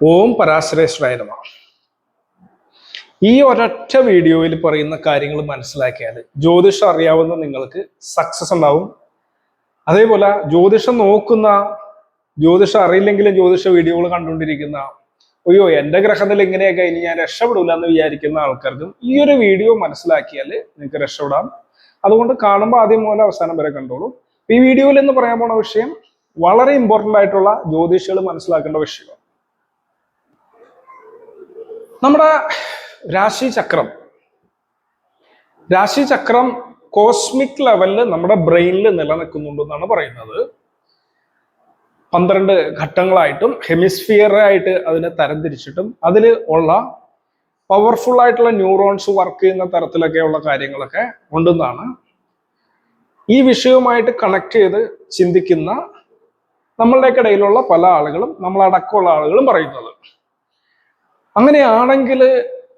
ഓം പരാശ്രേഷ്ഠായ നമ. ഈ ഒരൊറ്റ വീഡിയോയിൽ പറയുന്ന കാര്യങ്ങൾ മനസ്സിലാക്കിയാൽ ജ്യോതിഷം അറിയാവുന്ന നിങ്ങൾക്ക് സക്സസ് ഉണ്ടാവും. അതേപോലെ ജ്യോതിഷം നോക്കുന്ന ജ്യോതിഷം അറിയില്ലെങ്കിലും ജ്യോതിഷ വീഡിയോകൾ കണ്ടുകൊണ്ടിരിക്കുന്ന അയ്യോ എന്റെ ഗ്രഹത്തിൽ ഇങ്ങനെയൊക്കെ ഇനി ഞാൻ രക്ഷപ്പെടില്ല എന്ന് വിചാരിക്കുന്ന ആൾക്കാർക്കും ഈ ഒരു വീഡിയോ മനസ്സിലാക്കിയാൽ നിങ്ങൾക്ക് രക്ഷപ്പെടാം. അതുകൊണ്ട് കാണുമ്പോൾ ആദ്യം മുതൽ അവസാനം വരെ കണ്ടോളൂ. ഈ വീഡിയോയിൽ എന്ന് പറയാൻ പോണ വിഷയം വളരെ ഇമ്പോർട്ടന്റ് ആയിട്ടുള്ള ജ്യോതിഷികൾ മനസ്സിലാക്കേണ്ട വിഷയമാണ്. നമ്മുടെ രാശി ചക്രം. രാശി ചക്രം കോസ്മിക് ലെവലിൽ നമ്മുടെ ബ്രെയിനിൽ നിലനിൽക്കുന്നുണ്ടെന്നാണ് പറയുന്നത്. പന്ത്രണ്ട് ഘട്ടങ്ങളായിട്ടും ഹെമിസ്ഫിയർ ആയിട്ട് അതിനെ തരംതിരിച്ചിട്ടും അതിൽ ഉള്ള പവർഫുൾ ആയിട്ടുള്ള ന്യൂറോൺസ് വർക്ക് ചെയ്യുന്ന തരത്തിലൊക്കെയുള്ള കാര്യങ്ങളൊക്കെ ഉണ്ടെന്നാണ്. ഈ വിഷയവുമായിട്ട് കണക്ട് ചെയ്ത് ചിന്തിക്കുന്ന നമ്മളുടെയൊക്കെ ഇടയിലുള്ള പല ആളുകളും നമ്മളടക്കമുള്ള ആളുകളും പറയുന്നത്. അങ്ങനെയാണെങ്കിൽ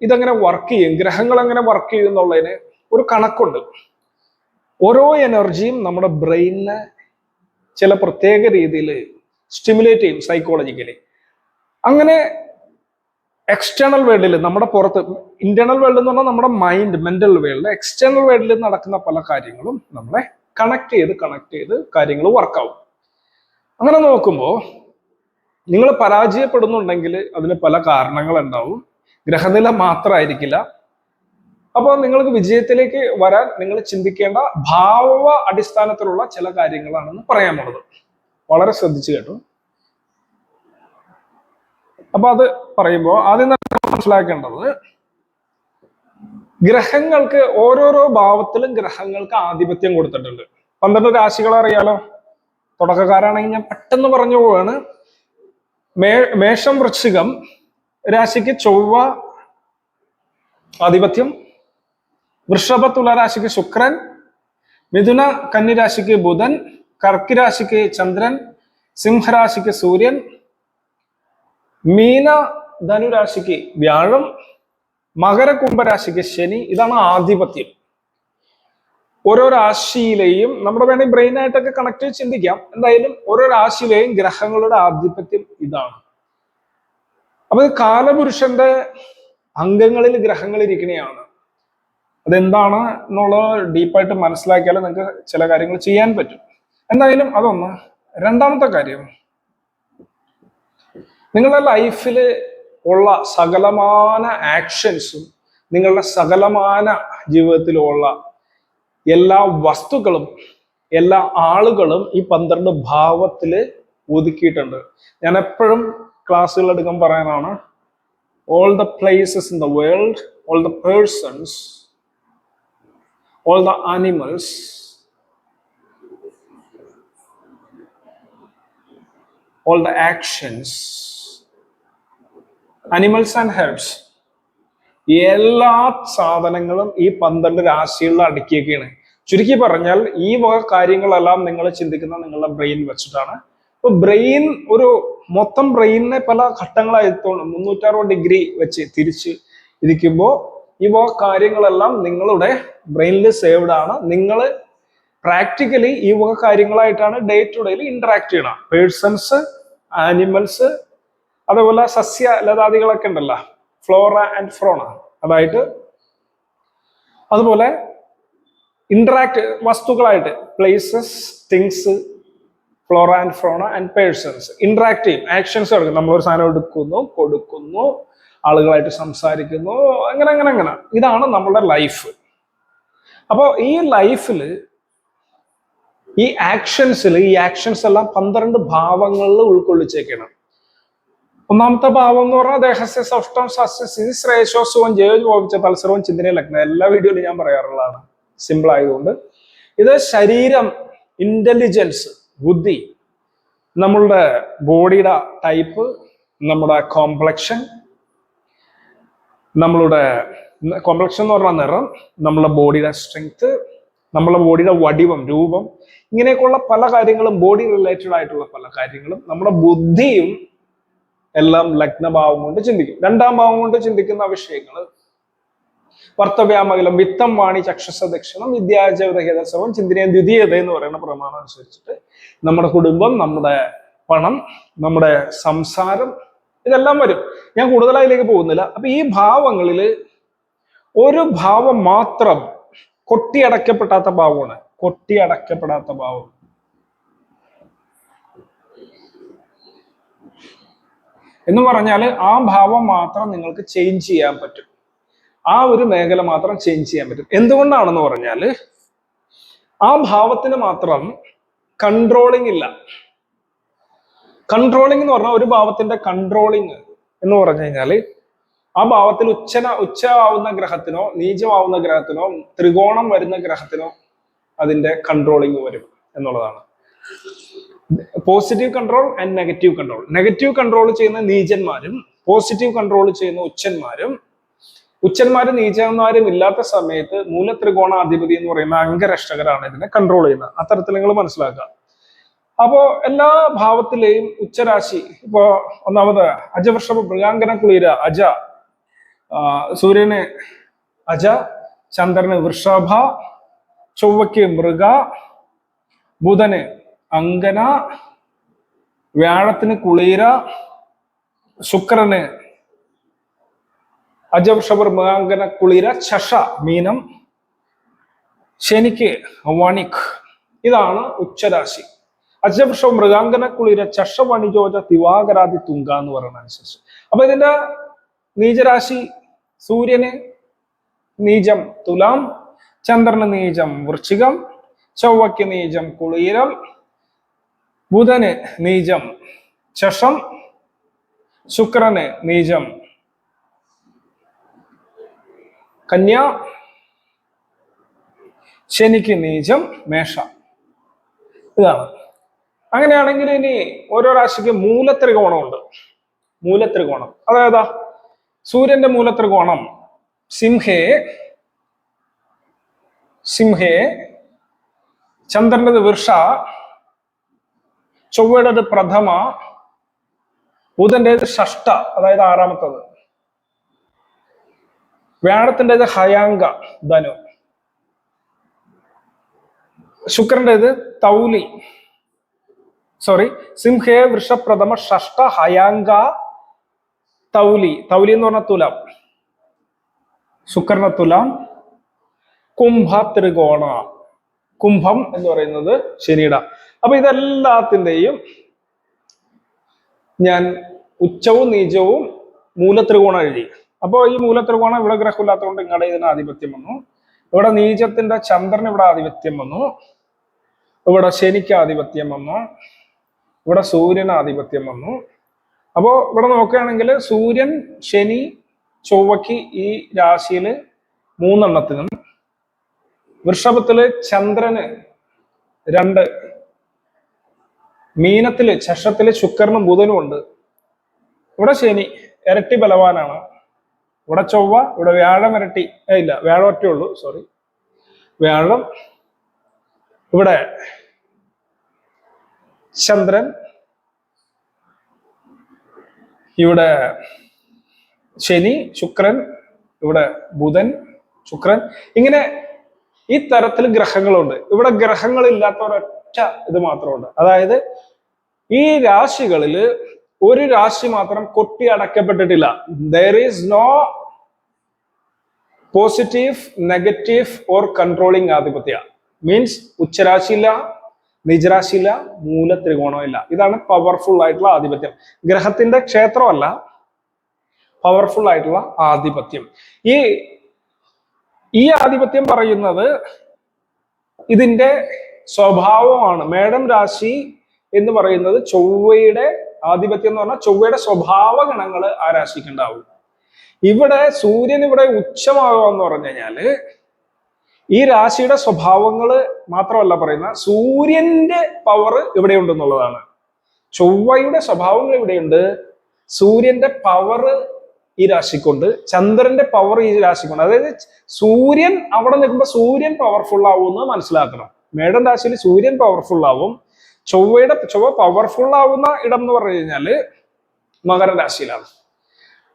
ഇതങ്ങനെ വർക്ക് ചെയ്യും. ഗ്രഹങ്ങൾ അങ്ങനെ വർക്ക് ചെയ്യും എന്നുള്ളതിന് ഒരു കണക്കുണ്ട്. ഓരോ എനർജിയും നമ്മുടെ ബ്രെയിനിനെ ചില പ്രത്യേക രീതിയിൽ സ്റ്റിമുലേറ്റ് ചെയ്യും സൈക്കോളജിക്കലി അങ്ങനെ എക്സ്റ്റേണൽ വേൾഡിൽ നമ്മുടെ പുറത്ത് ഇന്റേണൽ വേൾഡ് എന്ന് പറഞ്ഞാൽ നമ്മുടെ മൈൻഡ് മെന്റൽ വേൾഡ് എക്സ്റ്റേണൽ വേൾഡിൽ നടക്കുന്ന പല കാര്യങ്ങളും നമ്മളെ കണക്ട് ചെയ്ത് കണക്ട് ചെയ്ത് കാര്യങ്ങൾ വർക്കാവും അങ്ങനെ നോക്കുമ്പോൾ നിങ്ങൾ പരാജയപ്പെടുന്നുണ്ടെങ്കിൽ അതിന് പല കാരണങ്ങൾ ഉണ്ടാവും ഗ്രഹനില മാത്രമായിരിക്കില്ല. അപ്പോൾ നിങ്ങൾക്ക് വിജയത്തിലേക്ക് വരാൻ നിങ്ങൾ ചിന്തിക്കേണ്ട ഭാവ അടിസ്ഥാനത്തിലുള്ള ചില കാര്യങ്ങളാണെന്ന് പറയാനുള്ളത്. വളരെ ശ്രദ്ധിച്ചു കേട്ടോ. അപ്പൊ അത് പറയുമ്പോൾ ആദ്യം മനസ്സിലാക്കേണ്ടത് ഗ്രഹങ്ങൾക്ക് ഓരോരോ ഭാവത്തിലും ഗ്രഹങ്ങൾക്ക് ആധിപത്യം കൊടുത്തിട്ടുണ്ട്. പന്ത്രണ്ട് രാശികൾ അറിയാലോ. തുടക്കക്കാരാണെങ്കിൽ ഞാൻ പെട്ടെന്ന് പറഞ്ഞു പോവാണ്. മേ മേഷം വൃശ്ചികം രാശിക്ക് ചൊവ്വ ആധിപത്യം വൃഷഭ തുല രാശിക്ക് ശുക്രൻ മിഥുന കന്നിരാശിക്ക് ബുധൻ കർക്കിരാശിക്ക് ചന്ദ്രൻ സിംഹരാശിക്ക് സൂര്യൻ മീന ധനുരാശിക്ക് വ്യാഴം മകര കുംഭരാശിക്ക് ശനി ഇതാണ് ആധിപത്യം. ഓരോ രാശിയിലെയും നമ്മുടെ വേണമെങ്കിൽ ബ്രെയിൻ ആയിട്ടൊക്കെ കണക്ട് ചെയ്ത് ചിന്തിക്കാം. എന്തായാലും ഓരോ രാശിയിലെയും ഗ്രഹങ്ങളുടെ ആധിപത്യം ഇതാണ്. അപ്പൊ കാലപുരുഷന്റെ അംഗങ്ങളിൽ ഗ്രഹങ്ങൾ ഇരിക്കണെയാണ്. അതെന്താണ് എന്നുള്ളത് ഡീപ്പായിട്ട് മനസ്സിലാക്കിയാൽ നിങ്ങൾക്ക് ചില കാര്യങ്ങൾ ചെയ്യാൻ പറ്റും. എന്തായാലും അതൊന്ന് രണ്ടാമത്തെ കാര്യം. നിങ്ങളുടെ ലൈഫിൽ ഉള്ള സകലമാന ആക്ഷൻസും നിങ്ങളുടെ സകലമാന ജീവിതത്തിലുള്ള എല്ലാ വസ്തുക്കളും എല്ലാ ആളുകളും ഈ പന്ത്രണ്ട് ഭാവത്തിൽ ഒതുക്കിയിട്ടുണ്ട്. ഞാൻ എപ്പോഴും ക്ലാസ്സുകൾ എടുക്കാൻ പറയാനാണ് all the places in the world all the persons all the animals all the actions animals and herbs. എല്ലാ സാധനങ്ങളും ഈ പന്ത്രണ്ട് രാശികളിൽ അടുക്കിയൊക്കെയാണ് ചുരുക്കി പറഞ്ഞാൽ ഈ വക കാര്യങ്ങളെല്ലാം നിങ്ങൾ ചിന്തിക്കുന്ന നിങ്ങളുടെ ബ്രെയിൻ വെച്ചിട്ടാണ്. ഇപ്പൊ ബ്രെയിൻ ഒരു മൊത്തം ബ്രെയിനിനെ പല ഘട്ടങ്ങളായി മുന്നൂറ്ററുപത് ഡിഗ്രി വെച്ച് തിരിച്ച് ഇരിക്കുമ്പോൾ ഈ വക കാര്യങ്ങളെല്ലാം നിങ്ങളുടെ ബ്രെയിനിൽ സേവ്ഡ് ആണ്. നിങ്ങൾ പ്രാക്ടിക്കലി ഈ വക കാര്യങ്ങളായിട്ടാണ് ഡേ ടു ഡേയിൽ ഇന്ററാക്ട് ചെയ്യണം. പേഴ്സൺസ് ആനിമൽസ് അതേപോലെ സസ്യ ലതാദികളൊക്കെ ഉണ്ടല്ലോ. ഫ്ലോറ ആൻഡ് ഫ്രോണ അതായത് അതുപോലെ interact വസ്തുക്കളായിട്ട് places things flora and fauna and persons interact ചെയ്യും. ആക്ഷൻസ് എടുക്കും. നമ്മളൊരു സാധനം എടുക്കുന്നു കൊടുക്കുന്നു ആളുകളായിട്ട് സംസാരിക്കുന്നു അങ്ങനെ അങ്ങനെ അങ്ങനെ. ഇതാണ് നമ്മളുടെ ലൈഫ് അപ്പോൾ ഈ ലൈഫിൽ ഈ ആക്ഷൻസിൽ ഈ ആക്ഷൻസ് എല്ലാം പന്ത്രണ്ട് ഭാവങ്ങളിൽ ഉൾക്കൊള്ളിച്ചേക്കണം. ഒന്നാമത്തെ ഭാവം എന്ന് പറഞ്ഞാൽ ദേഹസ്യ സൗഷ്ടം സസ്യസ്ഥിതി ശ്രേയശോസുവം ജയോജോപിച്ച ജോപിച്ച തത്സരവും ചിന്തനയും ലഗ്നം എല്ലാ വീഡിയോയിലും ഞാൻ പറയാറുള്ളതാണ്. സിമ്പിൾ ആയതുകൊണ്ട്. ഇത് ശരീരം ഇന്റലിജൻസ് ബുദ്ധി നമ്മളുടെ ബോഡിയുടെ ടൈപ്പ് നമ്മുടെ കോംപ്ലക്ഷൻ നമ്മളുടെ കോംപ്ലക്ഷൻ എന്ന് പറഞ്ഞ നിറം നമ്മുടെ ബോഡിയുടെ സ്ട്രെങ്ത് നമ്മുടെ ബോഡിയുടെ വടിവം രൂപം ഇങ്ങനെയൊക്കെയുള്ള പല കാര്യങ്ങളും ബോഡി റിലേറ്റഡ് ആയിട്ടുള്ള പല കാര്യങ്ങളും നമ്മുടെ ബുദ്ധിയും എല്ലാം ലഗ്നഭാവം കൊണ്ട് ചിന്തിക്കും. രണ്ടാം ഭാവം കൊണ്ട് ചിന്തിക്കുന്ന വിഷയങ്ങൾ വർത്തവ്യാമകലം വിത്തം വാണി ചക്ഷസ ദക്ഷിണം വിദ്യാജീവിതഹേതസവം ചിന്തനീയ ദ്വിതീയത എന്ന് പറയുന്ന പ്രമാണം അനുസരിച്ചിട്ട് നമ്മുടെ കുടുംബം നമ്മുടെ പണം നമ്മുടെ സംസാരം ഇതെല്ലാം വരും. ഞാൻ കൂടുതൽ അതിലേക്ക് പോകുന്നില്ല. അപ്പൊ ഈ ഭാവങ്ങളിൽ ഒരു ഭാവം മാത്രം കൊട്ടിയടക്കപ്പെടാത്ത ഭാവമാണ്. കൊട്ടിയടക്കപ്പെടാത്ത ഭാവം. എന്ന് പറഞ്ഞാൽ ആ ഭാവം മാത്രം നിങ്ങൾക്ക് ചേഞ്ച് ചെയ്യാൻ പറ്റും. ആ ഒരു മേഖല മാത്രം ചേഞ്ച് ചെയ്യാൻ പറ്റും. എന്തുകൊണ്ടാണെന്ന് പറഞ്ഞാൽ ആ ഭാവത്തിന് മാത്രം കൺട്രോളിംഗ് ഇല്ല. കൺട്രോളിംഗ് എന്ന് പറഞ്ഞാൽ ഒരു ഭാവത്തിന്റെ കൺട്രോളിങ് എന്ന് പറഞ്ഞു കഴിഞ്ഞാൽ ആ ഭാവത്തിൽ ഉച്ചന ഉച്ചമാവുന്ന ഗ്രഹത്തിനോ നീചമാവുന്ന ഗ്രഹത്തിനോ ത്രികോണം വരുന്ന ഗ്രഹത്തിനോ അതിന്റെ കൺട്രോളിങ് വരും എന്നുള്ളതാണ്. Positive control and negative control negative control ചെയ്യുന്ന നീചന്മാരും പോസിറ്റീവ് കൺട്രോൾ ചെയ്യുന്ന ഉച്ചന്മാരും ഉച്ചന്മാരും നീചന്മാരും ഇല്ലാത്ത സമയത്ത് മൂലത്രികോണാധിപതി എന്ന് പറയുന്ന അംഗരക്ഷകരാണ് ഇതിനെ കൺട്രോൾ ചെയ്യുന്നത്. അത്തരത്തിൽ നിങ്ങൾ മനസ്സിലാക്കുക. അപ്പോ എല്ലാ ഭാവത്തിലെയും ഉച്ചരാശി ഇപ്പോ ഒന്നാമത് അജവൃഷഭ മൃഗാങ്കന കുളിര അജ സൂര്യന് അജ ചന്ദ്രന് വൃഷഭ ചൊവ്വയ്ക്ക് മൃഗ ബുധന് അങ്കന വ്യാഴത്തിന് കുളീര ശുക്രന് അജവൃഷഭർ മൃഗാങ്കന കുളിര ചഷ മീനം ശനിക്ക് വണിക്. ഇതാണ് ഉച്ചരാശി. അജവൃഷഭ മൃഗാങ്കന കുളിര ചഷ വണിജോജ തിവാകരാതി തുങ്ക എന്ന് പറയുന്ന അനുസരിച്ച്. അപ്പൊ ഇതിന്റെ നീചരാശി സൂര്യന് നീചം തുലാം ചന്ദ്രന് നീചം വൃശ്ചികം ചൊവ്വയ്ക്ക് നീചം കുളീരം ബുധന് നീചം ചഷം ശുക്രന് നീചം കന്യ ശനിക്ക് നീചം മേഷ. ഇതാണ്. അങ്ങനെയാണെങ്കിൽ ഇനി ഓരോ രാശിക്ക് മൂലത്രികോണമുണ്ട്. മൂലത്രികോണം. അതായത് സൂര്യന്റെ മൂലത്രികോണം സിംഹേ സിംഹേ ചന്ദ്രന്റെ വൃഷ ചൊവ്വയുടേത് പ്രഥമ ബുധന്റേത് ഷഷ്ട അതായത് ആറാമത്തത്. വ്യാഴത്തിന്റെത് ഹയാങ്ക ധനു. ശുക്രന്റേത് തൗലി. സോറി സിംഹേ വൃഷപ്രഥമ ഷഷ്ട ഹയാങ്ക തൗലി. തൗലി എന്ന് പറഞ്ഞ തുലാം. ശുക്രന തുലാം. കുംഭ ത്രികോണ. കുംഭം എന്ന് പറയുന്നത് ശനിയുടെ അപ്പൊ ഇതെല്ലാത്തിന്റെയും ഞാൻ ഉച്ചവും നീചവും മൂലത്രികോണം എഴുതി. അപ്പോൾ ഈ മൂലത്രികോണം ഇവിടെ ഗ്രഹമില്ലാത്തതുകൊണ്ട് ഇങ്ങടെ ഇതിന് ആധിപത്യം വന്നു. ഇവിടെ നീചത്തിന്റെ ചന്ദ്രൻ ഇവിടെ ആധിപത്യം വന്നു. ഇവിടെ ശനിക്ക് ആധിപത്യം വന്നു. ഇവിടെ സൂര്യന് ആധിപത്യം വന്നു. അപ്പോൾ ഇവിടെ നോക്കുകയാണെങ്കിൽ സൂര്യൻ ശനി ചൊവ്വയ്ക്ക് ഈ രാശിയിൽ മൂന്നെണ്ണത്തിനും വൃഷഭത്തിൽ ചന്ദ്രന് രണ്ട് മീനത്തിൽ ചഷത്തിൽ ശുക്രനും ബുധനും ഉണ്ട്. ഇവിടെ ശനി ഇരട്ടി ബലവാനാണ്. ഇവിടെ ചൊവ്വ ഇവിടെ വ്യാഴം ഇരട്ടി ഇല്ല വ്യാഴം ഒറ്റേ ഉള്ളൂ സോറി വ്യാഴം ഇവിടെ ചന്ദ്രൻ ഇവിടെ ശനി ശുക്രൻ ഇവിടെ ബുധൻ ശുക്രൻ. ഇങ്ങനെ ഈ തരത്തിൽ ഗ്രഹങ്ങളുണ്ട്. ഇവിടെ ഗ്രഹങ്ങളില്ലാത്ത ഒരൊറ്റ ഇത് മാത്രമുണ്ട്. അതായത് ഈ രാശികളിൽ ഒരു രാശി മാത്രം കൊട്ടി അടക്കപ്പെട്ടിട്ടില്ല there is no positive negative or controlling ആധിപത്യ. Means ഉച്ചരാശിയില്ല നിജരാശിയില്ല മൂല ത്രികോണമില്ല ഇതാണ് പവർഫുൾ ആയിട്ടുള്ള ആധിപത്യം. ഗ്രഹത്തിന്റെ ക്ഷേത്രമല്ല പവർഫുൾ ആയിട്ടുള്ള ആധിപത്യം. ഈ ഈ ആധിപത്യം പറയുന്നത് ഇതിന്റെ സ്വഭാവമാണ്. മേടം രാശി എന്ന് പറയുന്നത് ചൊവ്വയുടെ ആധിപത്യം എന്ന് പറഞ്ഞാൽ ചൊവ്വയുടെ സ്വഭാവ ഗണങ്ങൾ ആ രാശിക്ക് ഉണ്ടാവും ഇവിടെ സൂര്യൻ ഇവിടെ ഉച്ചമാകുക എന്ന് പറഞ്ഞു കഴിഞ്ഞാൽ ഈ രാശിയുടെ സ്വഭാവങ്ങൾ മാത്രമല്ല പറയുന്ന സൂര്യന്റെ പവർ ഇവിടെ ഉണ്ടെന്നുള്ളതാണ് ചൊവ്വയുടെ സ്വഭാവങ്ങൾ ഇവിടെയുണ്ട്. സൂര്യന്റെ പവർ ഈ രാശിക്കുണ്ട്. ചന്ദ്രന്റെ പവർ ഈ രാശിക്കുണ്ട്. അതായത് സൂര്യൻ അവിടെ നിൽക്കുമ്പോൾ സൂര്യൻ പവർഫുൾ എന്ന് മനസ്സിലാക്കണം. മേടൻ രാശിയിൽ സൂര്യൻ പവർഫുൾ ആവും. ചൊവ്വയുടെ ചൊവ്വ പവർഫുൾ ആവുന്ന ഇടം എന്ന് പറഞ്ഞു കഴിഞ്ഞാൽ മകരരാശിയിലാണ്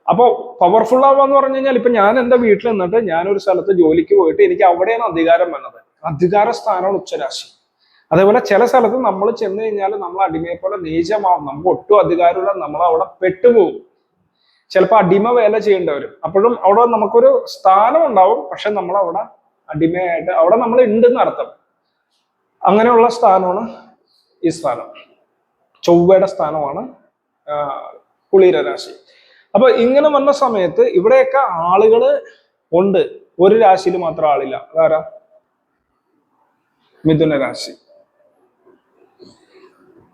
അപ്പോൾ പവർഫുൾ ആവാന്ന് പറഞ്ഞു കഴിഞ്ഞാൽ ഇപ്പൊ ഞാൻ എന്റെ വീട്ടിൽ നിന്നിട്ട് ഞാൻ ഒരു സ്ഥലത്ത് ജോലിക്ക് പോയിട്ട് എനിക്ക് അവിടെയാണ് അധികാരം വന്നത്. അധികാര സ്ഥാനമാണ് ഉച്ചരാശി. അതേപോലെ ചില സ്ഥലത്ത് നമ്മൾ ചെന്ന് കഴിഞ്ഞാൽ നമ്മൾ അടിമയെ പോലെ നീചമാവും. നമുക്ക് ഒട്ടും അധികാരമില്ല. നമ്മൾ അവിടെ പെട്ടുപോകും. ചിലപ്പോൾ അടിമ വേല ചെയ്യേണ്ടി വരും അപ്പോഴും അവിടെ നമുക്കൊരു സ്ഥാനം ഉണ്ടാവും. പക്ഷെ നമ്മൾ അവിടെ അടിമയായിട്ട് അവിടെ നമ്മൾ ഉണ്ടെന്ന് അർത്ഥം. അങ്ങനെയുള്ള സ്ഥാനമാണ് ഈ സ്ഥാനം. ചൊവ്വയുടെ സ്ഥാനമാണ് കുളിര രാശി. അപ്പൊ ഇങ്ങനെ വന്ന സമയത്ത് ഇവിടെയൊക്കെ ആളുകൾ ഉണ്ട്. ഒരു രാശിയിൽ മാത്രം ആളില്ല. അതാരാ? മിഥുന രാശി.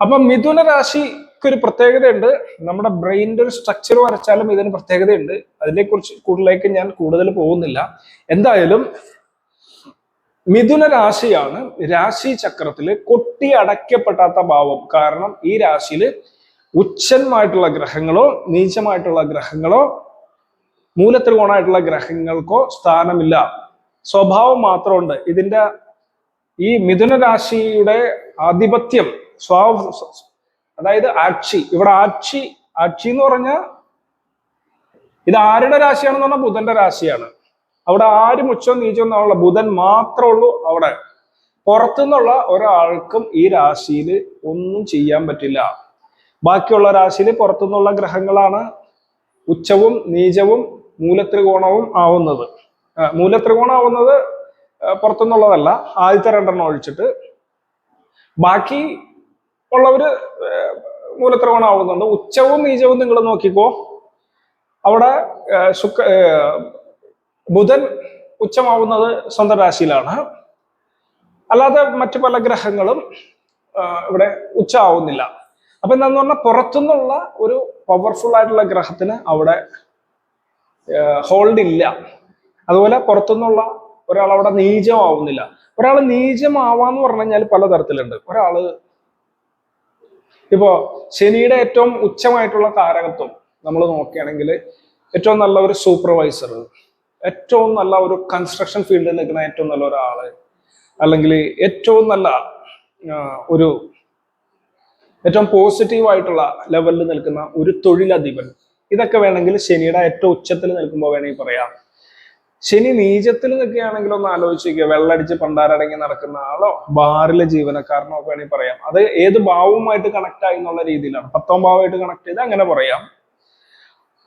അപ്പൊ മിഥുന രാശിക്ക് ഒരു പ്രത്യേകതയുണ്ട്. നമ്മുടെ ബ്രെയിനിന്റെ ഒരു സ്ട്രക്ചർ വരച്ചാലും ഇതിന് പ്രത്യേകതയുണ്ട്. അതിനെക്കുറിച്ച് കൂടുതലേക്ക് ഞാൻ കൂടുതൽ പോകുന്നില്ല. എന്തായാലും മിഥുന രാശിയാണ് രാശി ചക്രത്തിൽ കൊട്ടി അടയ്ക്കപ്പെടാത്ത ഭാവം. കാരണം ഈ രാശിയിൽ ഉച്ചന്മായിട്ടുള്ള ഗ്രഹങ്ങളോ നീചമായിട്ടുള്ള ഗ്രഹങ്ങളോ മൂലത്രികോണായിട്ടുള്ള ഗ്രഹങ്ങൾക്കോ സ്ഥാനമില്ല. സ്വഭാവം മാത്രമുണ്ട്. ഇതിന്റെ ഈ മിഥുന രാശിയുടെ ആധിപത്യം സ്വാവ അതായത് ആക്ഷി. ഇവിടെ ആക്ഷി ആക്ഷി എന്ന് പറഞ്ഞാൽ ഇത് ആരുടെ രാശിയാണെന്ന് പറഞ്ഞാൽ ബുധന്റെ രാശിയാണ്. അവിടെ ആരും ഉച്ചോ നീച്ചോ ബുധൻ മാത്രമേ ഉള്ളൂ അവിടെ. പുറത്തുനിന്നുള്ള ഒരാൾക്കും ഈ രാശിയിൽ ഒന്നും ചെയ്യാൻ പറ്റില്ല. ബാക്കിയുള്ള രാശിയിൽ പുറത്തുനിന്നുള്ള ഗ്രഹങ്ങളാണ് ഉച്ചവും നീചവും മൂലത്രികോണവും ആവുന്നത്. മൂലത്രികോണം ആവുന്നത് പുറത്തുനിന്നുള്ളതല്ല. ആദ്യത്തെ രണ്ടെണ്ണം ഒഴിച്ചിട്ട്. ബാക്കി ഉള്ളവര് മൂലത്രികോണം ആവുന്നുണ്ട്. ഉച്ചവും നീചവും നിങ്ങൾ നോക്കിക്കോ. അവിടെ ശുക്ര ബുധൻ ഉച്ചമാവുന്നത് സ്വന്തം രാശിയിലാണ്. അല്ലാതെ മറ്റു പല ഗ്രഹങ്ങളും ഇവിടെ ഉച്ച ആവുന്നില്ല അപ്പൊ എന്താന്ന് പറഞ്ഞാൽ പുറത്തുനിന്നുള്ള ഒരു പവർഫുൾ ആയിട്ടുള്ള ഗ്രഹത്തിന് അവിടെ ഹോൾഡ് ഇല്ല. അതുപോലെ പുറത്തുനിന്നുള്ള ഒരാൾ അവിടെ നീചമാവുന്നില്ല. ഒരാൾ നീചമാവാന്ന് പറഞ്ഞു കഴിഞ്ഞാൽ പലതരത്തിലുണ്ട് ഒരാൾ ഇപ്പോ ശനിയുടെ ഏറ്റവും ഉച്ചമായിട്ടുള്ള കാരകത്വം നമ്മൾ നോക്കുകയാണെങ്കിൽ ഏറ്റവും നല്ല ഒരു സൂപ്പർവൈസർ ഏറ്റവും നല്ല ഒരു കൺസ്ട്രക്ഷൻ ഫീൽഡിൽ നിൽക്കുന്ന ഏറ്റവും നല്ല ഒരാൾ അല്ലെങ്കിൽ ഏറ്റവും നല്ല ഒരു ഏറ്റവും പോസിറ്റീവ് ആയിട്ടുള്ള ലെവലിൽ നിൽക്കുന്ന ഒരു തൊഴിലധിപൻ. ഇതൊക്കെ വേണമെങ്കിൽ ശനിയുടെ ഏറ്റവും ഉച്ചത്തിൽ നിൽക്കുമ്പോൾ വേണമെങ്കിൽ പറയാം. ശനി നീചത്തിൽ നിൽക്കുകയാണെങ്കിൽ ഒന്ന് ആലോചിക്കുക വെള്ളടിച്ച് പണ്ടാരടങ്ങി നടക്കുന്ന ആളോ ബാറിലെ ജീവനക്കാരനോ ഒക്കെ വേണമെങ്കിൽ പറയാം. അത് ഏത് ഭാവവുമായിട്ട് കണക്ട് ആയി എന്നുള്ള രീതിയിലാണ്. പത്താം ഭാവമായിട്ട് കണക്ട് ചെയ്ത് അങ്ങനെ പറയാം.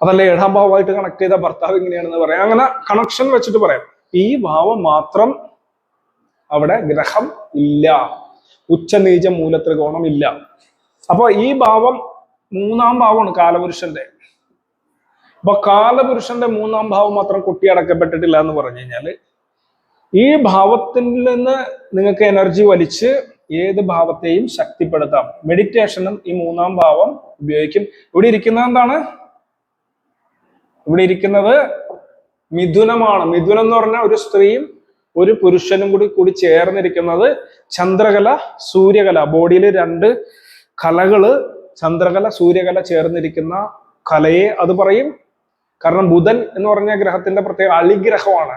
അതല്ല ഏഴാം ഭാവമായിട്ട് കണക്ട് ചെയ്ത ഭർത്താവ് ഇങ്ങനെയാണെന്ന് പറയാം. അങ്ങനെ കണക്ഷൻ വെച്ചിട്ട് പറയാം. ഈ ഭാവം മാത്രം അവിടെ ഗ്രഹം ഇല്ല. ഉച്ചനീച മൂലത്രികോണം ഇല്ല. അപ്പൊ ഈ ഭാവം മൂന്നാം ഭാവമാണ് കാലപുരുഷന്റെ. അപ്പൊ കാലപുരുഷന്റെ മൂന്നാം ഭാവം മാത്രം കുട്ടി അടക്കപ്പെട്ടിട്ടില്ല എന്ന് പറഞ്ഞു കഴിഞ്ഞാൽ ഈ ഭാവത്തിൽ നിന്ന് നിങ്ങൾക്ക് എനർജി വലിച്ച് ഏത് ഭാവത്തെയും ശക്തിപ്പെടുത്താം. മെഡിറ്റേഷനും ഈ മൂന്നാം ഭാവം ഉപയോഗിക്കും. ഇവിടെ ഇരിക്കുന്ന എന്താണ്? ഇവിടെ ഇരിക്കുന്നത് മിഥുനമാണ്. മിഥുനം എന്ന് പറഞ്ഞാൽ ഒരു സ്ത്രീയും ഒരു പുരുഷനും കൂടി കൂടി ചേർന്നിരിക്കുന്നത് ചന്ദ്രകല സൂര്യകല. ബോഡിയിൽ രണ്ട് കലകൾ ചന്ദ്രകല സൂര്യകല ചേർന്നിരിക്കുന്ന കലയെ അത് പറയും. കാരണം ബുധൻ എന്ന് പറഞ്ഞ ഗ്രഹത്തിന്റെ പ്രത്യേക അളിഗ്രഹമാണ്.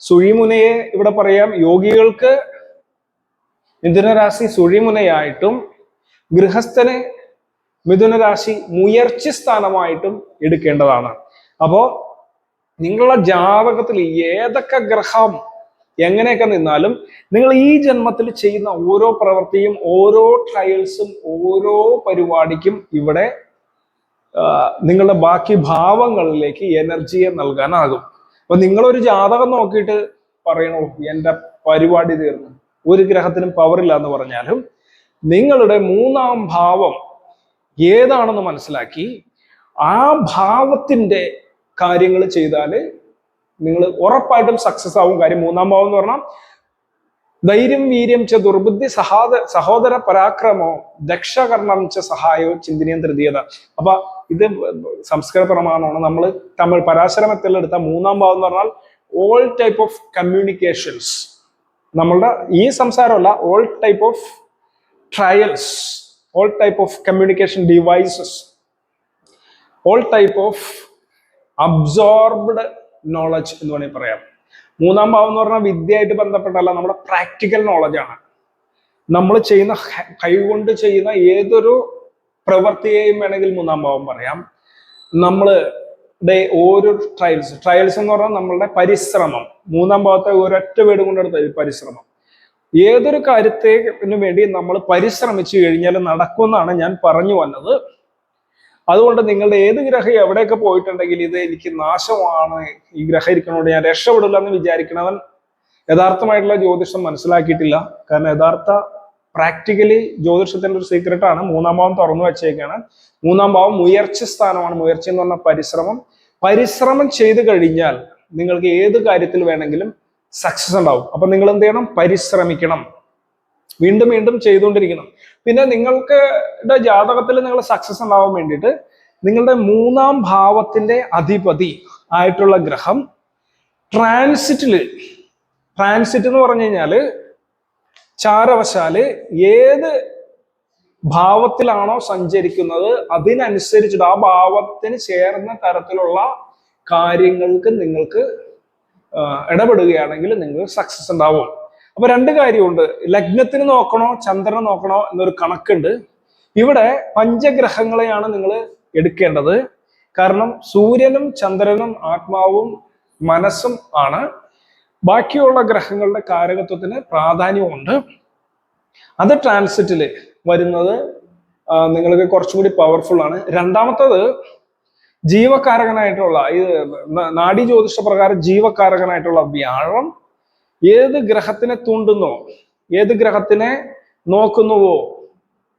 സുഴിമുനയെ ഇവിടെ പറയാം. യോഗികൾക്ക് മിഥുനരാശി സുഴിമുനയായിട്ടും ഗൃഹസ്ഥന് മിഥുനരാശി മുയർച്ചി സ്ഥാനമായിട്ടും എടുക്കേണ്ടതാണ്. അപ്പോ നിങ്ങളുടെ ജാതകത്തിൽ ഏതൊക്കെ ഗ്രഹം എങ്ങനെയൊക്കെ നിന്നാലും നിങ്ങൾ ഈ ജന്മത്തിൽ ചെയ്യുന്ന ഓരോ പ്രവൃത്തിയും ഓരോ ട്രയൽസും ഓരോ പരിപാടിക്കും ഇവിടെ നിങ്ങളുടെ ബാക്കി ഭാവങ്ങളിലേക്ക് എനർജിയെ നൽകാനാകും. അപ്പൊ നിങ്ങളൊരു ജാതകം നോക്കിയിട്ട് പറയണോ എന്റെ പരിപാടി തീർന്നു. ഒരു ഗ്രഹത്തിനും പവറില്ല എന്ന് പറഞ്ഞാലും നിങ്ങളുടെ മൂന്നാം ഭാവം ഏതാണെന്ന് മനസ്സിലാക്കി ആ ഭാവത്തിന്റെ കാര്യങ്ങൾ ചെയ്താൽ നിങ്ങൾ ഉറപ്പായിട്ടും സക്സസ് ആവും. കാര്യം മൂന്നാം ഭാവം എന്ന് പറഞ്ഞാൽ ധൈര്യം വീര്യം ച ദുർബുദ്ധി സഹാദ സഹോദര പരാക്രമോ ദക്ഷകർണം ച സഹായോ ചിന്തനീയം തൃതീയത അപ്പൊ ഇത് സംസ്കൃത പ്രമാണമാണ്. നമ്മൾ തമിഴ് പരാശ്രമത്തിൽ എടുത്ത മൂന്നാം ഭാവം എന്ന് പറഞ്ഞാൽ ഓൾ ടൈപ്പ് ഓഫ് കമ്മ്യൂണിക്കേഷൻസ് നമ്മളുടെ ഈ സംസാരമല്ല all type of trials all type of communication devices all type of absorbed knowledge എന്ന് വേണമെങ്കിൽ പറയാം. മൂന്നാം ഭാവം എന്ന് പറഞ്ഞാൽ വിദ്യയായിട്ട് ബന്ധപ്പെട്ടല്ല നമ്മുടെ പ്രാക്ടിക്കൽ നോളജാണ് നമ്മൾ ചെയ്യുന്ന കൈകൊണ്ട് ചെയ്യുന്ന ഏതൊരു പ്രവൃത്തിയെയും വേണമെങ്കിൽ മൂന്നാം ഭാവം പറയാം. നമ്മളുടെ ഓരോ ട്രയൽസ് ട്രയൽസ് എന്ന് പറഞ്ഞാൽ നമ്മളുടെ പരിശ്രമം. മൂന്നാം ഭാവത്തെ ഒരൊറ്റ വീട് കൊണ്ടെടുത്ത പരിശ്രമം. ഏതൊരു കാര്യത്തിന് വേണ്ടി നമ്മൾ പരിശ്രമിച്ചു കഴിഞ്ഞാൽ നടക്കുമെന്നാണ് ഞാൻ പറഞ്ഞു വന്നത്. അതുകൊണ്ട് നിങ്ങളുടെ ഏത് ഗ്രഹം എവിടെയൊക്കെ പോയിട്ടുണ്ടെങ്കിൽ ഇത് എനിക്ക് നാശമാണ്. ഈ ഗ്രഹം ഇരിക്കണോട് ഞാൻ രക്ഷപ്പെടില്ല എന്ന് വിചാരിക്കണവൻ യഥാർത്ഥമായിട്ടുള്ള ജ്യോതിഷം മനസ്സിലാക്കിയിട്ടില്ല. കാരണം യഥാർത്ഥ പ്രാക്ടിക്കലി ജ്യോതിഷത്തിന്റെ ഒരു സീക്രട്ട് ആണ്. മൂന്നാം ഭാവം തുറന്നു വെച്ചേക്കാണ്. മൂന്നാം ഭാവം ഉയർച്ച സ്ഥാനമാണ്. ഉയർച്ച എന്ന് പറഞ്ഞ പരിശ്രമം. പരിശ്രമം ചെയ്തു കഴിഞ്ഞാൽ നിങ്ങൾക്ക് ഏത് കാര്യത്തിൽ വേണമെങ്കിലും സക്സസ് ഉണ്ടാവും. അപ്പൊ നിങ്ങൾ എന്ത് ചെയ്യണം? പരിശ്രമിക്കണം. വീണ്ടും വീണ്ടും ചെയ്തുകൊണ്ടിരിക്കണം. പിന്നെ നിങ്ങൾക്ക് ജാതകത്തിൽ നിങ്ങൾ സക്സസ് ഉണ്ടാവാൻ വേണ്ടിയിട്ട് നിങ്ങളുടെ മൂന്നാം ഭാവത്തിന്റെ അധിപതി ആയിട്ടുള്ള ഗ്രഹം ട്രാൻസിറ്റിൽ ട്രാൻസിറ്റ് എന്ന് പറഞ്ഞു കഴിഞ്ഞാൽ ചാരവശാൽ ഏത് ഭാവത്തിലാണോ സഞ്ചരിക്കുന്നത് അതിനനുസരിച്ചിട്ട് ആ ഭാവത്തിന് ചേർന്ന തരത്തിലുള്ള കാര്യങ്ങൾക്ക് നിങ്ങൾക്ക് ഇടപെടുകയാണെങ്കിൽ നിങ്ങൾ സക്സസ് ഉണ്ടാവും. അപ്പൊ രണ്ട് കാര്യമുണ്ട്. ലഗ്നത്തിന് നോക്കണോ ചന്ദ്രനെ നോക്കണോ എന്നൊരു കണക്കുണ്ട്. ഇവിടെ പഞ്ചഗ്രഹങ്ങളെയാണ് നിങ്ങൾ എടുക്കേണ്ടത്. കാരണം സൂര്യനും ചന്ദ്രനും ആത്മാവും മനസ്സും ആണ്. ബാക്കിയുള്ള ഗ്രഹങ്ങളുടെ കാരകത്വത്തിന് പ്രാധാന്യമുണ്ട്. അത് ട്രാൻസിറ്റിൽ വരുന്നത് നിങ്ങൾക്ക് കുറച്ചുകൂടി പവർഫുൾ ആണ്. രണ്ടാമത്തത് ജീവകാരകനായിട്ടുള്ള ഈ നാഡീ ജ്യോതിഷ പ്രകാരം ജീവകാരകനായിട്ടുള്ള വ്യാഴം ഏത് ഗ്രഹത്തിനെ തൂണ്ടുന്നോ ഏത് ഗ്രഹത്തിനെ നോക്കുന്നുവോ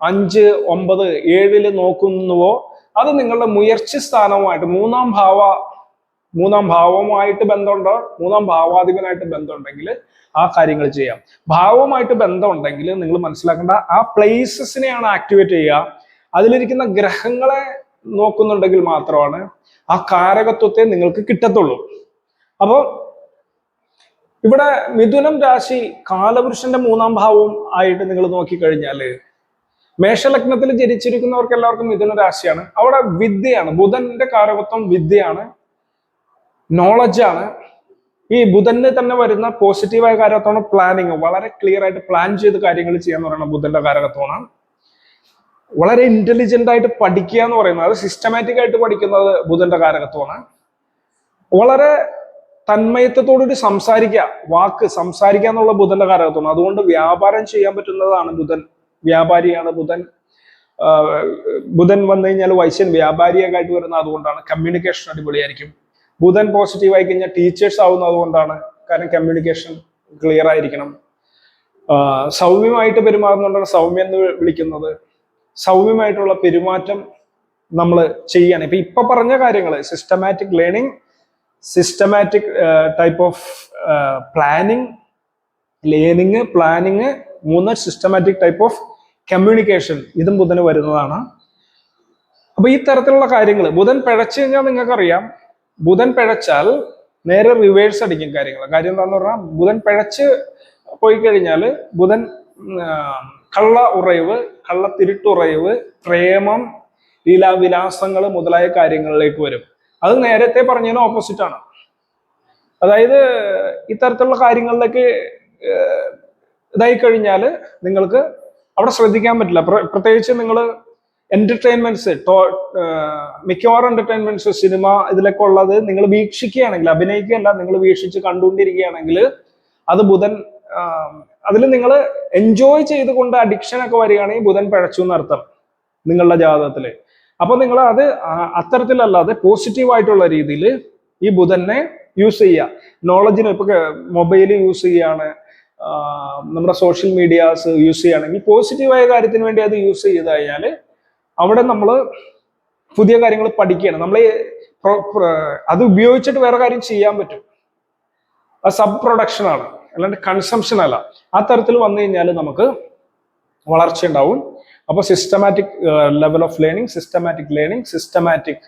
അഞ്ച് ഒമ്പത് ഏഴിൽ നോക്കുന്നുവോ അത് നിങ്ങളുടെ മുയർച്ച സ്ഥാനവുമായിട്ട് മൂന്നാം ഭാവ മൂന്നാം ഭാവവുമായിട്ട് ബന്ധമുണ്ടോ? മൂന്നാം ഭാവാധിപനായിട്ട് ബന്ധമുണ്ടെങ്കിൽ ആ കാര്യങ്ങൾ ചെയ്യാം. ഭാവവുമായിട്ട് ബന്ധമുണ്ടെങ്കിൽ നിങ്ങൾ മനസ്സിലാക്കേണ്ട ആ പ്ലേസസിനെയാണ് ആക്ടിവേറ്റ് ചെയ്യുക. അതിലിരിക്കുന്ന ഗ്രഹങ്ങളെ നോക്കുന്നുണ്ടെങ്കിൽ മാത്രമാണ് ആ കാരകത്വത്തെ നിങ്ങൾക്ക് കിട്ടത്തുള്ളൂ. അപ്പോൾ ഇവിടെ മിഥുനം രാശി കാലപുരുഷന്റെ മൂന്നാം ഭാവവും ആയിട്ട് നിങ്ങൾ നോക്കിക്കഴിഞ്ഞാൽ മേഷലഗ്നത്തിൽ ജനിച്ചിരിക്കുന്നവർക്ക് എല്ലാവർക്കും മിഥുന രാശിയാണ്. അവിടെ വിദ്യയാണ് ബുധന്റെ കാരകത്വം വിദ്യയാണ് നോളജാണ് ഈ ബുധന് തന്നെ വരുന്ന പോസിറ്റീവായ കാരകത്വമാണ് പ്ലാനിങ് വളരെ ക്ലിയർ ആയിട്ട് പ്ലാൻ ചെയ്ത് കാര്യങ്ങൾ ചെയ്യാന്ന് പറയുന്നത് ബുധന്റെ കാരകത്വമാണ്. വളരെ ഇന്റലിജന്റ് ആയിട്ട് പഠിക്കുക എന്ന് പറയുന്നത് അത് സിസ്റ്റമാറ്റിക് ആയിട്ട് പഠിക്കുന്നത് ബുധന്റെ കാരകത്വമാണ്. വളരെ തന്മയത്വത്തോടുകൂടി സംസാരിക്കുക വാക്ക് സംസാരിക്കുക എന്നുള്ള ബുധന്റെ കാരകത്വമാണ് അതുകൊണ്ട് വ്യാപാരം ചെയ്യാൻ പറ്റുന്നതാണ് ബുധൻ. വ്യാപാരിയാണ് ബുധൻ. ബുധൻ വന്നു കഴിഞ്ഞാൽ വൈശ്യൻ വ്യാപാരിയൊക്കെ ആയിട്ട് വരുന്നത് അതുകൊണ്ടാണ്. കമ്മ്യൂണിക്കേഷൻ അടിപൊളിയായിരിക്കും. ബുധൻ പോസിറ്റീവ് ആയി കഴിഞ്ഞാൽ ടീച്ചേഴ്സ് ആവുന്നത് അതുകൊണ്ടാണ്. കാരണം കമ്മ്യൂണിക്കേഷൻ ക്ലിയർ ആയിരിക്കണം. സൗമ്യമായിട്ട് പെരുമാറുന്നുണ്ടാണ് സൗമ്യം എന്ന് വിളിക്കുന്നത്. സൗമ്യമായിട്ടുള്ള പെരുമാറ്റം നമ്മൾ ചെയ്യണം. ഇപ്പൊ ഇപ്പൊ പറഞ്ഞ കാര്യങ്ങൾ systematic learning systematic type of planning learning planning മൂന്ന് സിസ്റ്റമാറ്റിക് ടൈപ്പ് ഓഫ് കമ്മ്യൂണിക്കേഷൻ ഇതും ബുധന് വരുന്നതാണ്. അപ്പൊ ഈ തരത്തിലുള്ള കാര്യങ്ങൾ ബുധൻ പിഴച്ചു കഴിഞ്ഞാൽ നിങ്ങൾക്കറിയാം ബുധൻ പിഴച്ചാൽ നേരെ റിവേഴ്സ് അടിക്കും കാര്യങ്ങൾ കാര്യം എന്താന്ന് പറഞ്ഞാൽ ബുധൻ പിഴച്ച് പോയി കഴിഞ്ഞാൽ ബുധൻ കള്ള ഉറയവ് കള്ളത്തിരുട്ടുറയവ് പ്രേമം ലീലാവിലാസങ്ങൾ മുതലായ കാര്യങ്ങളിലേക്ക് വരും. അത് നേരത്തെ പറഞ്ഞതിന് ഓപ്പോസിറ്റ് ആണ്. അതായത് ഇത്തരത്തിലുള്ള കാര്യങ്ങളിലേക്ക് ഇതായി കഴിഞ്ഞാൽ നിങ്ങൾക്ക് അവിടെ ശ്രദ്ധിക്കാൻ പറ്റില്ല. പ്രത്യേകിച്ച് നിങ്ങൾ എന്റർടൈൻമെന്റ്സ് മിക്കവാറും എന്റർടൈൻമെന്റ്സ് സിനിമ ഇതിലൊക്കെ ഉള്ളത് നിങ്ങൾ വീക്ഷിക്കുകയാണെങ്കിൽ അഭിനയിക്കുകയല്ല നിങ്ങൾ വീക്ഷിച്ച് കണ്ടുകൊണ്ടിരിക്കുകയാണെങ്കിൽ അത് ബുധൻ അതിൽ നിങ്ങൾ എൻജോയ് ചെയ്തുകൊണ്ട് അഡിക്ഷൻ ഒക്കെ വരികയാണെങ്കിൽ ബുധൻ പിഴച്ചു എന്നർത്ഥം നിങ്ങളുടെ ജാതകത്തിൽ. അപ്പൊ നിങ്ങൾ അത് അത്തരത്തിലല്ലാതെ പോസിറ്റീവ് ആയിട്ടുള്ള രീതിയിൽ ഈ ബുധനെ യൂസ് ചെയ്യുക. നോളജിന് ഇപ്പൊ മൊബൈൽ യൂസ് ചെയ്യാണ് നമ്മുടെ സോഷ്യൽ മീഡിയാസ് യൂസ് ചെയ്യുകയാണെങ്കിൽ പോസിറ്റീവായ കാര്യത്തിന് വേണ്ടി അത് യൂസ് ചെയ്ത് കഴിഞ്ഞാൽ അവിടെ നമ്മൾ പുതിയ കാര്യങ്ങൾ പഠിക്കുകയാണ്. നമ്മൾ അത് ഉപയോഗിച്ചിട്ട് വേറെ കാര്യം ചെയ്യാൻ പറ്റും. സബ് പ്രൊഡക്ഷൻ ആണ്. അല്ലാണ്ട് കൺസംഷൻ അല്ല. ആ തരത്തിൽ വന്നു കഴിഞ്ഞാൽ നമുക്ക് വളർച്ച ഉണ്ടാവും. അപ്പോൾ systematic level of learning systematic learning systematic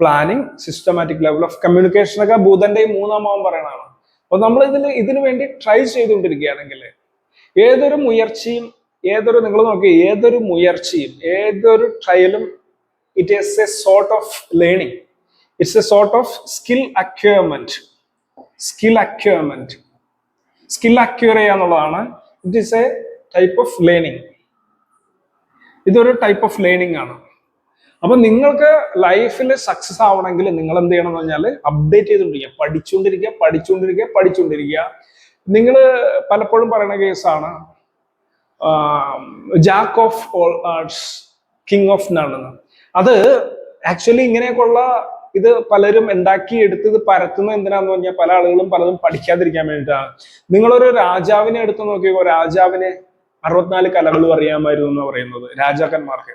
planning systematic level of communication ഒക്കെ ബുധന്റെ മൂന്നാം ഭാവം പറയണതാണ്. അപ്പൊ നമ്മൾ ഇതിന് ഇതിനു വേണ്ടി ട്രൈ ചെയ്തുകൊണ്ടിരിക്കുകയാണെങ്കിൽ ഏതൊരു മുയർച്ചയും ഏതൊരു നിങ്ങൾ നോക്കി ഏതൊരു മുയർച്ചയും ഏതൊരു ട്രയലും it is a sort of learning it's a sort of skill acquirement skill acquirement skill acquire ചെയ്യുക it is a type of learning ഇതൊരു ടൈപ്പ് ഓഫ് ലേണിംഗ് ആണ്. അപ്പൊ നിങ്ങൾക്ക് ലൈഫിൽ സക്സസ് ആവണമെങ്കിൽ നിങ്ങൾ എന്ത് ചെയ്യണം എന്ന് പറഞ്ഞാൽ അപ്ഡേറ്റ് ചെയ്തുകൊണ്ടിരിക്കുക. പഠിച്ചുകൊണ്ടിരിക്കുക പഠിച്ചുകൊണ്ടിരിക്കുക പഠിച്ചുകൊണ്ടിരിക്കുക. നിങ്ങൾ പലപ്പോഴും പറയുന്ന കേസാണ് jack of all arts king of none എന്ന്. അത് ആക്ച്വലി ഇങ്ങനെയൊക്കെയുള്ള ഇത് പലരും ഉണ്ടാക്കി ഇത് പരത്തുന്നത് എന്തിനാന്ന് പറഞ്ഞാൽ പല ആളുകളും പലതും പഠിക്കാതിരിക്കാൻ വേണ്ടിയിട്ടാണ്. നിങ്ങളൊരു രാജാവിനെ എടുത്ത് നോക്കിയോ രാജാവിനെ അറുപത്തിനാല് കലകളും അറിയാമായിരുന്നു എന്ന് പറയുന്നത് രാജാക്കന്മാർക്ക്.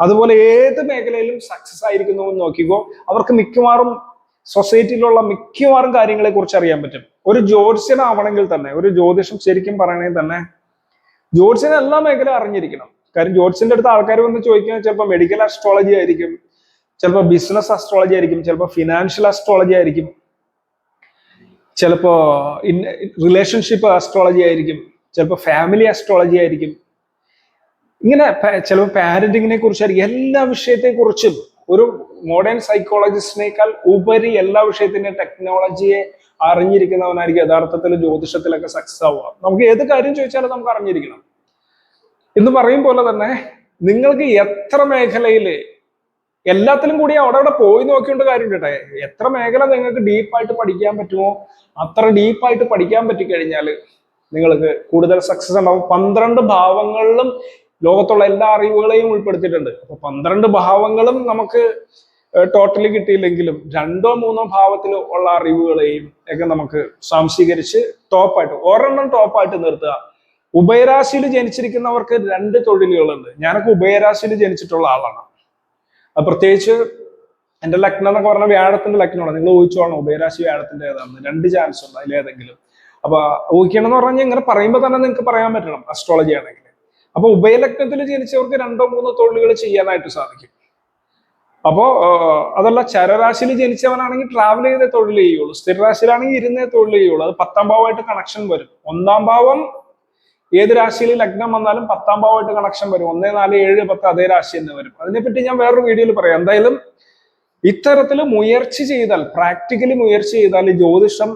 അതുപോലെ ഏത് മേഖലയിലും സക്സസ് ആയിരിക്കുന്നു എന്ന് നോക്കിക്കോ അവർക്ക് മിക്കവാറും സൊസൈറ്റിയിലുള്ള മിക്കവാറും കാര്യങ്ങളെ കുറിച്ച് അറിയാൻ പറ്റും. ഒരു ജ്യോതിഷനാവണമെങ്കിൽ തന്നെ ഒരു ജ്യോതിഷം ശരിക്കും പറയണമെങ്കിൽ തന്നെ ജ്യോതിഷന് എല്ലാ മേഖലയും അറിഞ്ഞിരിക്കണം. കാര്യം ജ്യോതിഷന്റെ അടുത്ത് ആൾക്കാർ വന്ന് ചോദിക്കുന്നത് ചിലപ്പോൾ മെഡിക്കൽ അസ്ട്രോളജി ആയിരിക്കും ചിലപ്പോൾ ബിസിനസ് അസ്ട്രോളജി ആയിരിക്കും ചിലപ്പോൾ ഫിനാൻഷ്യൽ അസ്ട്രോളജി ആയിരിക്കും ചിലപ്പോ റിലേഷൻഷിപ്പ് അസ്ട്രോളജി ആയിരിക്കും. ചിലപ്പോൾ ഫാമിലി അസ്ട്രോളജി ആയിരിക്കും. ഇങ്ങനെ ചിലപ്പോൾ പാരന്റിങ്ങിനെ കുറിച്ചായിരിക്കും എല്ലാ വിഷയത്തെക്കുറിച്ചും ഒരു മോഡേൺ സൈക്കോളജിസ്റ്റിനേക്കാൾ ഉപരി എല്ലാ വിഷയത്തിന്റെ ടെക്നോളജിയെ അറിഞ്ഞിരിക്കുന്നവനായിരിക്കും യഥാർത്ഥത്തിൽ ജ്യോതിഷത്തിലൊക്കെ സക്സസ് ആവുക. നമുക്ക് ഏത് കാര്യം ചോദിച്ചാലും നമുക്ക് അറിഞ്ഞിരിക്കണം. എന്ന് പറയും പോലെ തന്നെ നിങ്ങൾക്ക് എത്ര മേഖലയിൽ എല്ലാത്തിലും കൂടി അവിടെ അവിടെ പോയി നോക്കിയോണ്ട് കാര്യം കേട്ടെ എത്ര മേഖല നിങ്ങൾക്ക് ഡീപ്പായിട്ട് പഠിക്കാൻ പറ്റുമോ അത്ര ഡീപ്പായിട്ട് പഠിക്കാൻ പറ്റിക്കഴിഞ്ഞാൽ നിങ്ങൾക്ക് കൂടുതൽ സക്സസ് ഉണ്ടാവും. പന്ത്രണ്ട് ഭാവങ്ങളിലും ലോകത്തുള്ള എല്ലാ അറിവുകളെയും ഉൾപ്പെടുത്തിയിട്ടുണ്ട്. അപ്പൊ പന്ത്രണ്ട് ഭാവങ്ങളും നമുക്ക് ടോട്ടലി കിട്ടിയില്ലെങ്കിലും രണ്ടോ മൂന്നോ ഭാവത്തിൽ ഉള്ള അറിവുകളെയും ഒക്കെ നമുക്ക് സംശീകരിച്ച് ടോപ്പായിട്ട് ഒരെണ്ണം ടോപ്പായിട്ട് നിർത്തുക. ഉഭയരാശിയിൽ ജനിച്ചിരിക്കുന്നവർക്ക് രണ്ട് തൊഴിലുകളുണ്ട്. ഞാനൊക്കെ ഉഭയരാശിയിൽ ജനിച്ചിട്ടുള്ള ആളാണ്. അത് പ്രത്യേകിച്ച് എന്റെ ലഗ്നം എന്നൊക്കെ പറഞ്ഞാൽ വ്യാഴത്തിന്റെ ലഗ്നമാണ്. നിങ്ങൾ ഊഹിച്ചോളണം ഉഭയരാശി വ്യാഴത്തിന്റെ ഏതാണ് രണ്ട് ചാൻസ് ഉണ്ട് അതിലേതെങ്കിലും. അപ്പൊ ഊഹിക്കണം എന്ന് പറഞ്ഞാൽ ഇങ്ങനെ പറയുമ്പോൾ തന്നെ നിങ്ങൾക്ക് പറയാൻ പറ്റണം അസ്ട്രോളജി ആണെങ്കിൽ. അപ്പൊ ഉഭയലഗ്നത്തിൽ ജനിച്ചവർക്ക് രണ്ടോ മൂന്നോ തൊഴിലുകൾ ചെയ്യാനായിട്ട് സാധിക്കും. അപ്പോ അതല്ല ചരരാശിയിൽ ജനിച്ചവനാണെങ്കിൽ ട്രാവൽ ചെയ്തേ തൊഴിൽ ചെയ്യുള്ളൂ സ്ഥിരരാശിയിലാണെങ്കിൽ ഇരുന്നേ തൊഴിൽ ചെയ്യുള്ളൂ. അത് പത്താം ഭാവമായിട്ട് കണക്ഷൻ വരും. ഒന്നാം ഭാവം ഏത് രാശിയിൽ ലഗ്നം വന്നാലും പത്താം ഭാവമായിട്ട് കണക്ഷൻ വരും. ഒന്നേ നാല് ഏഴ് പത്ത് അതേ രാശി തന്നെ വരും. അതിനെപ്പറ്റി ഞാൻ വേറൊരു വീഡിയോയിൽ പറയാം. എന്തായാലും ഇത്തരത്തിൽ മുയർച്ച ചെയ്താൽ പ്രാക്ടിക്കലി മുയർച്ച ചെയ്താൽ ജ്യോതിഷം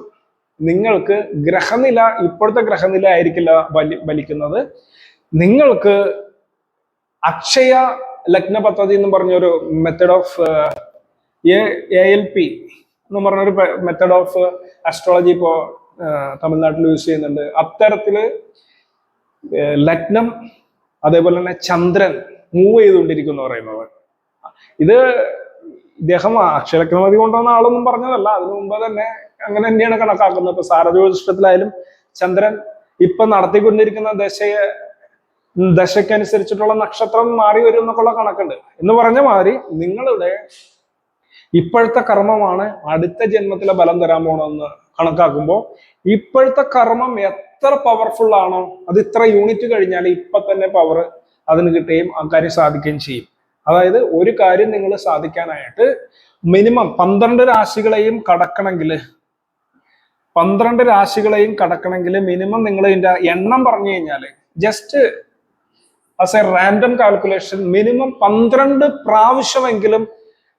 നിങ്ങൾക്ക് ഗ്രഹനില ഇപ്പോഴത്തെ ഗ്രഹനില ആയിരിക്കില്ല ബലി ബലിക്കുന്നത് നിങ്ങൾക്ക് അക്ഷയ ലഗ്ന പദ്ധതി എന്ന് പറഞ്ഞൊരു method of A L P എന്ന് പറഞ്ഞൊരു മെത്തേഡ് ഓഫ് അസ്ട്രോളജി ഇപ്പോ തമിഴ്നാട്ടിൽ യൂസ് ചെയ്യുന്നുണ്ട്. അത്തരത്തിൽ ലഗ്നം അതേപോലെ തന്നെ ചന്ദ്രൻ മൂവ് ചെയ്തുകൊണ്ടിരിക്കുന്നു പറയുന്നത്. ഇത് ഇദ്ദേഹം അക്ഷരക്രമതി കൊണ്ടുവന്ന ആളൊന്നും പറഞ്ഞതല്ല. അതിനു മുമ്പ് തന്നെ അങ്ങനെ തന്നെയാണ് കണക്കാക്കുന്നത്. ഇപ്പൊ സാരജ്യോതിഷത്തിലായാലും ചന്ദ്രൻ ഇപ്പൊ നടത്തിക്കൊണ്ടിരിക്കുന്ന ദശയെ ദശക്കനുസരിച്ചിട്ടുള്ള നക്ഷത്രം മാറി വരും എന്നൊക്കെയുള്ള കണക്കുണ്ട്. എന്ന് പറഞ്ഞ മാതിരി നിങ്ങളുടെ ഇപ്പോഴത്തെ കർമ്മമാണ് അടുത്ത ജന്മത്തിലെ ബലം തരാൻ പോണെന്ന് കണക്കാക്കുമ്പോൾ ഇപ്പോഴത്തെ കർമ്മം എത്ര പവർഫുൾ ആണോ അത് ഇത്ര യൂണിറ്റ് കഴിഞ്ഞാൽ ഇപ്പൊ തന്നെ പവർ അതിന് കിട്ടുകയും ആ കാര്യം സാധിക്കുകയും ചെയ്യും. അതായത് ഒരു കാര്യം നിങ്ങൾ സാധിക്കാനായിട്ട് മിനിമം പന്ത്രണ്ട് രാശികളെയും കടക്കണമെങ്കിൽ പന്ത്രണ്ട് രാശികളെയും കടക്കണമെങ്കിൽ മിനിമം നിങ്ങൾ ഇതിന്റെ എണ്ണം പറഞ്ഞു കഴിഞ്ഞാൽ just as a random calculation minimum പന്ത്രണ്ട് പ്രാവശ്യമെങ്കിലും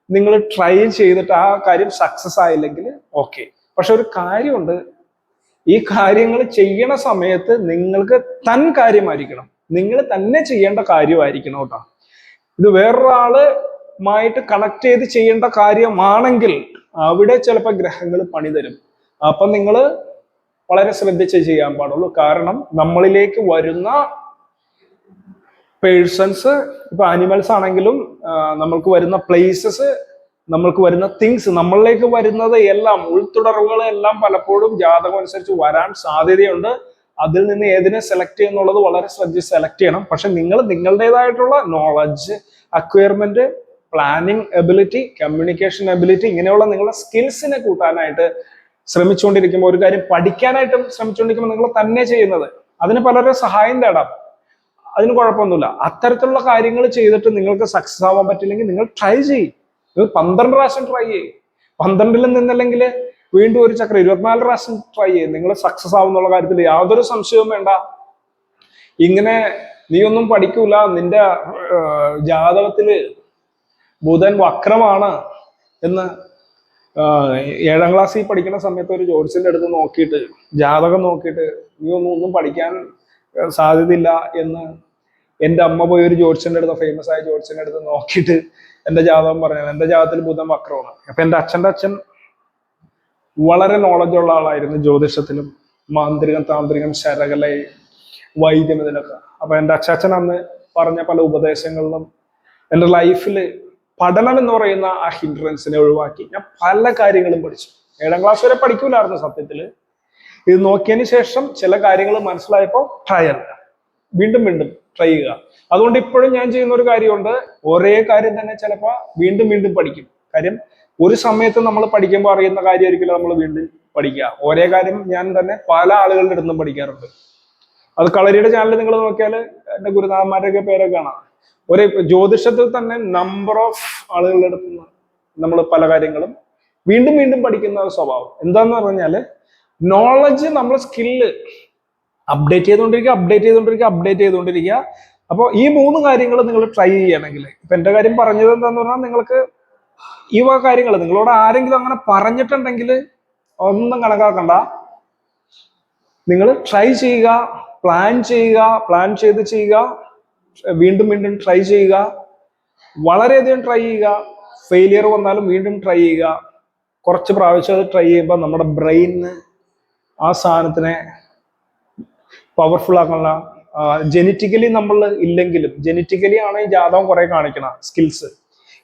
നിങ്ങൾ ട്രൈ ചെയ്തിട്ട് ആ കാര്യം സക്സസ് ആയില്ലെങ്കിൽ ഓക്കെ പക്ഷെ ഒരു കാര്യമുണ്ട് ഈ കാര്യങ്ങൾ ചെയ്യണ സമയത്ത് നിങ്ങൾക്ക് തൻ കാര്യമായിരിക്കണം. നിങ്ങൾ തന്നെ ചെയ്യേണ്ട കാര്യമായിരിക്കണം കേട്ടോ. ഇത് വേറൊരാളുമായിട്ട് കണക്ട് ചെയ്ത് ചെയ്യേണ്ട കാര്യമാണെങ്കിൽ അവിടെ ചിലപ്പോൾ ഗ്രഹങ്ങൾ പണി തരും അപ്പൊ നിങ്ങൾ വളരെ ശ്രദ്ധിച്ച് ചെയ്യാൻ പാടുള്ളൂ. കാരണം നമ്മളിലേക്ക് വരുന്ന പേഴ്സൺസ് ഇപ്പൊ ആനിമൽസ് ആണെങ്കിലും നമ്മൾക്ക് വരുന്ന പ്ലേസസ് നമ്മൾക്ക് വരുന്ന തിങ്സ് നമ്മളിലേക്ക് വരുന്നത് എല്ലാം ഉൾത്തുടർവുകൾ എല്ലാം പലപ്പോഴും ജാതകം അനുസരിച്ച് വരാൻ സാധ്യതയുണ്ട്. അതിൽ നിന്ന് ഏതിനെ സെലക്ട് ചെയ്യുന്നുള്ളത് വളരെ ശ്രദ്ധിച്ച് സെലക്ട് ചെയ്യണം. പക്ഷെ നിങ്ങൾ നിങ്ങളുടേതായിട്ടുള്ള knowledge acquirement planning ability communication ability ഇങ്ങനെയുള്ള നിങ്ങളുടെ സ്കിൽസിനെ കൂട്ടാനായിട്ട് ശ്രമിച്ചുകൊണ്ടിരിക്കുമ്പോൾ ഒരു കാര്യം പഠിക്കാനായിട്ടും ശ്രമിച്ചുകൊണ്ടിരിക്കുമ്പോൾ നിങ്ങൾ തന്നെ ചെയ്യുന്നത് അതിന് പലരുടെ സഹായം തേടാം. അതിന് കുഴപ്പമൊന്നുമില്ല. അത്തരത്തിലുള്ള കാര്യങ്ങൾ ചെയ്തിട്ട് നിങ്ങൾക്ക് സക്സസ് ആവാൻ പറ്റില്ലെങ്കിൽ നിങ്ങൾ ട്രൈ ചെയ്യും. നിങ്ങൾ പന്ത്രണ്ട് പ്രാവശ്യം ട്രൈ ചെയ്യും. പന്ത്രണ്ടിൽ നിന്നല്ലെങ്കിൽ വീണ്ടും ഒരു ചക്രം ഇരുപത്തിനാല് പ്രാവശ്യം ട്രൈ ചെയ്യും. നിങ്ങൾ സക്സസ് ആവുന്നുള്ള കാര്യത്തിൽ യാതൊരു സംശയവും വേണ്ട. ഇങ്ങനെ നീ ഒന്നും പഠിക്കൂല. നിന്റെ ജാതകത്തിൽ ബുധൻ വക്രമാണ് എന്ന് ഏഴാം ക്ലാസ്സിൽ പഠിക്കുന്ന സമയത്ത് ഒരു ജോത്സ്യന്റെ അടുത്ത് നോക്കിയിട്ട് ജാതകം നോക്കിയിട്ട് നീ ഒന്നും ഒന്നും പഠിക്കാൻ സാധ്യതയില്ല എന്ന് എന്റെ അമ്മ പോയി ഒരു ജോത്സ്യന്റെ അടുത്ത് ഫേമസ് ആയ ജോത്സ്യന്റെ അടുത്ത് നോക്കിയിട്ട് എന്റെ ജാതകം പറഞ്ഞത് എന്റെ ജാതകത്തിൽ ബുധൻ വക്രമാണ്. അപ്പൊ എന്റെ അച്ഛന്റെ അച്ഛൻ വളരെ നോളജ് ഉള്ള ആളായിരുന്നു ജ്യോതിഷത്തിലും മാന്ത്രികം താന്ത്രികം ശരകല വൈദ്യം ഇതിലൊക്കെ അപ്പൊ എന്റെ അച്ചാച്ചൻ അന്ന് പറഞ്ഞ പല ഉപദേശങ്ങളിലും എന്റെ ലൈഫിൽ പഠനം എന്ന് പറയുന്ന ആ ഹിൻഡ്രൻസിനെ ഒഴിവാക്കി. ഞാൻ പല കാര്യങ്ങളും പഠിച്ചു. ഏഴാം ക്ലാസ് വരെ പഠിക്കൂലായിരുന്നു സത്യത്തിൽ. ഇത് നോക്കിയതിന് ശേഷം ചില കാര്യങ്ങൾ മനസ്സിലായപ്പോൾ ട്രൈ ചെയ്യുക. വീണ്ടും വീണ്ടും ട്രൈ ചെയ്യുക. അതുകൊണ്ട് ഇപ്പോഴും ഞാൻ ചെയ്യുന്ന ഒരു കാര്യമുണ്ട്. ഒരേ കാര്യം തന്നെ ചിലപ്പോൾ വീണ്ടും വീണ്ടും പഠിക്കും. കാര്യം ഒരു സമയത്ത് നമ്മൾ പഠിക്കുമ്പോൾ അറിയുന്ന കാര്യമായിരിക്കില്ല നമ്മൾ വീണ്ടും പഠിക്കുക. ഒരേ കാര്യം ഞാൻ തന്നെ പല ആളുകളുടെ അടുത്തും പഠിക്കാറുണ്ട്. അത് കളരിയുടെ ചാനൽ നിങ്ങൾ നോക്കിയാൽ എന്റെ ഗുരുനാഥന്മാരുടെയൊക്കെ പേരൊക്കെ കാണാം. ഒരു ജ്യോതിഷത്തിൽ തന്നെ നമ്പർ ഓഫ് ആളുകളുടെ അടുത്ത് നമ്മൾ പല കാര്യങ്ങളും വീണ്ടും വീണ്ടും പഠിക്കുന്ന ഒരു സ്വഭാവം. എന്താന്ന് പറഞ്ഞാൽ നോളജ് നമ്മളെ സ്കില്ല് അപ്ഡേറ്റ് ചെയ്തുകൊണ്ടിരിക്കുക അപ്ഡേറ്റ് ചെയ്തുകൊണ്ടിരിക്കുക അപ്ഡേറ്റ് ചെയ്തുകൊണ്ടിരിക്കുക. അപ്പോൾ ഈ മൂന്ന് കാര്യങ്ങൾ നിങ്ങൾ ട്രൈ ചെയ്യണമെങ്കിൽ ഇപ്പൊ എന്റെ കാര്യം പറഞ്ഞത് എന്താന്ന് പറഞ്ഞാൽ നിങ്ങൾക്ക് ഈ വക കാര്യങ്ങൾ നിങ്ങളോട് ആരെങ്കിലും അങ്ങനെ പറഞ്ഞിട്ടുണ്ടെങ്കിൽ ഒന്നും കണക്കാക്കണ്ട. നിങ്ങൾ ട്രൈ ചെയ്യുക പ്ലാൻ ചെയ്യുക പ്ലാൻ ചെയ്ത് ചെയ്യുക. വീണ്ടും വീണ്ടും ട്രൈ ചെയ്യുക. വളരെയധികം ട്രൈ ചെയ്യുക. ഫെയിലിയർ വന്നാലും വീണ്ടും ട്രൈ ചെയ്യുക. കുറച്ച് പ്രാവശ്യം അത് ട്രൈ ചെയ്യുമ്പോൾ നമ്മുടെ ബ്രെയിനിന് ആ സാധനത്തിനെ പവർഫുൾ ആക്കാനുള്ള ജനറ്റിക്കലി നമ്മൾ ഇല്ലെങ്കിലും ജനറ്റിക്കലി ആണ് ഈ ജാതകം കുറെ കാണിക്കണം സ്കിൽസ്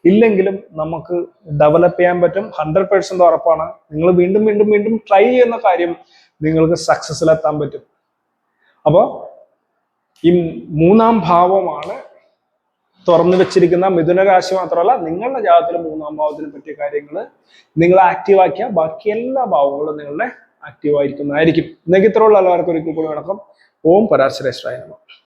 ഇല്ലെങ്കിലും നമുക്ക് ഡെവലപ്പ് ചെയ്യാൻ പറ്റും. ഹൺഡ്രഡ് പേഴ്സെന്റ് ഉറപ്പാണ്. നിങ്ങൾ വീണ്ടും വീണ്ടും വീണ്ടും ട്രൈ ചെയ്യുന്ന കാര്യം നിങ്ങൾക്ക് സക്സസ്സിലെത്താൻ പറ്റും. അപ്പോൾ ഈ മൂന്നാം ഭാവമാണ് തുറന്നു വെച്ചിരിക്കുന്ന മിഥുന രാശി മാത്രമല്ല നിങ്ങളുടെ ജാതത്തിൽ മൂന്നാം ഭാവത്തിനെ പറ്റിയ കാര്യങ്ങൾ നിങ്ങൾ ആക്റ്റീവാക്കിയ ബാക്കി എല്ലാ ഭാവങ്ങളും നിങ്ങളുടെ ആക്റ്റീവ് ആയിരിക്കുന്നതായിരിക്കും. ഇത്രയുള്ള എല്ലാവർക്കും ഒരിക്കൽ കൂടി വണക്കം. ഓം പരാശ്രേഷ്ഠായ